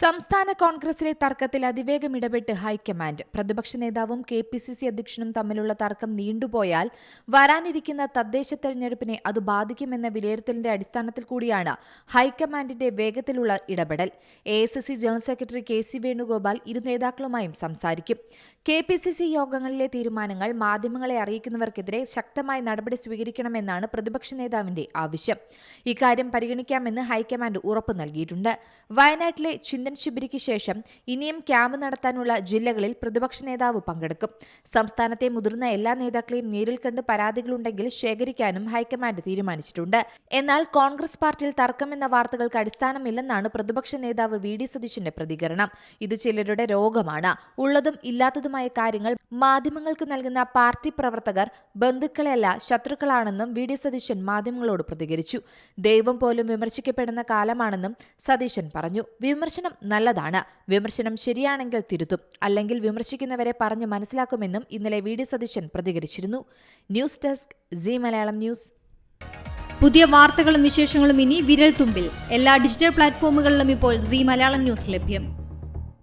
സംസ്ഥാന കോൺഗ്രസിലെ തർക്കത്തിൽ അതിവേഗം ഇടപെട്ട് ഹൈക്കമാൻഡ്. പ്രതിപക്ഷ നേതാവും കെ പി സി സി അധ്യക്ഷനും തമ്മിലുള്ള തർക്കം നീണ്ടുപോയാൽ വരാനിരിക്കുന്ന തദ്ദേശ തെരഞ്ഞെടുപ്പിനെ അത് ബാധിക്കുമെന്ന വിലയിരുത്തലിന്റെ അടിസ്ഥാനത്തിൽ കൂടിയാണ് ഹൈക്കമാൻഡിന്റെ വേഗത്തിലുള്ള ഇടപെടൽ. A general secretary K C Venugopal ഇരു നേതാക്കളുമായും സംസാരിക്കും. കെ പി സി സി യോഗങ്ങളിലെ തീരുമാനങ്ങൾ മാധ്യമങ്ങളെ അറിയിക്കുന്നവർക്കെതിരെ ശക്തമായ നടപടി സ്വീകരിക്കണമെന്നാണ് പ്രതിപക്ഷ നേതാവിന്റെ ആവശ്യം. ഇക്കാര്യം പരിഗണിക്കാമെന്ന് ഹൈക്കമാൻഡ് ഉറപ്പു നൽകിയിട്ടുണ്ട്. വയനാട്ടിലെ ചിന്തൻ ശിബിരിക്ക് ശേഷം ഇനിയും ക്യാമ്പ് നടത്താനുള്ള ജില്ലകളിൽ പ്രതിപക്ഷ നേതാവ് പങ്കെടുക്കും. സംസ്ഥാനത്തെ മുതിർന്ന എല്ലാ നേതാക്കളെയും നേരിൽ കണ്ട് പരാതികളുണ്ടെങ്കിൽ ശേഖരിക്കാനും ഹൈക്കമാൻഡ് തീരുമാനിച്ചിട്ടുണ്ട്. എന്നാൽ കോൺഗ്രസ് പാർട്ടിയിൽ തർക്കമെന്ന വാർത്തകൾക്ക് അടിസ്ഥാനമില്ലെന്നാണ് പ്രതിപക്ഷ നേതാവ് വി ഡി സതീശന്റെ പ്രതികരണം. ഇത് ചിലരുടെ രോഗമാണ്. ഉള്ളതും ഇല്ലാത്തതുമായ കാര്യങ്ങൾ മാധ്യമങ്ങൾക്ക് നൽകുന്ന പാർട്ടി പ്രവർത്തകർ ബന്ധുക്കളെയല്ല ശത്രുക്കളാണെന്നും വി ഡി സതീശൻ മാധ്യമങ്ങളോട് പ്രതികരിച്ചു. ദൈവം പോലും വിമർശിക്കപ്പെടുന്ന കാലമാണെന്നും സതീശൻ പറഞ്ഞു. വിമർശനം നല്ലതാണ്. വിമർശനം ശരിയാണെങ്കിൽ തിരുത്തും. അല്ലെങ്കിൽ വിമർശിക്കുന്നവരെ പറഞ്ഞ് മനസ്സിലാക്കുമെന്നും ഇന്നലെ വി ഡി സതീശൻ പ്രതികരിച്ചിരുന്നു. News desk Zee Malayalam news. പുതിയ വാർത്തകളും വിശേഷങ്ങളും ഇനി വിരൽ തുമ്പിൽ. എല്ലാ ഡിജിറ്റൽ പ്ലാറ്റ്ഫോമുകളിലും ഇപ്പോൾ സി മലയാളം ന്യൂസ് ലഭ്യം.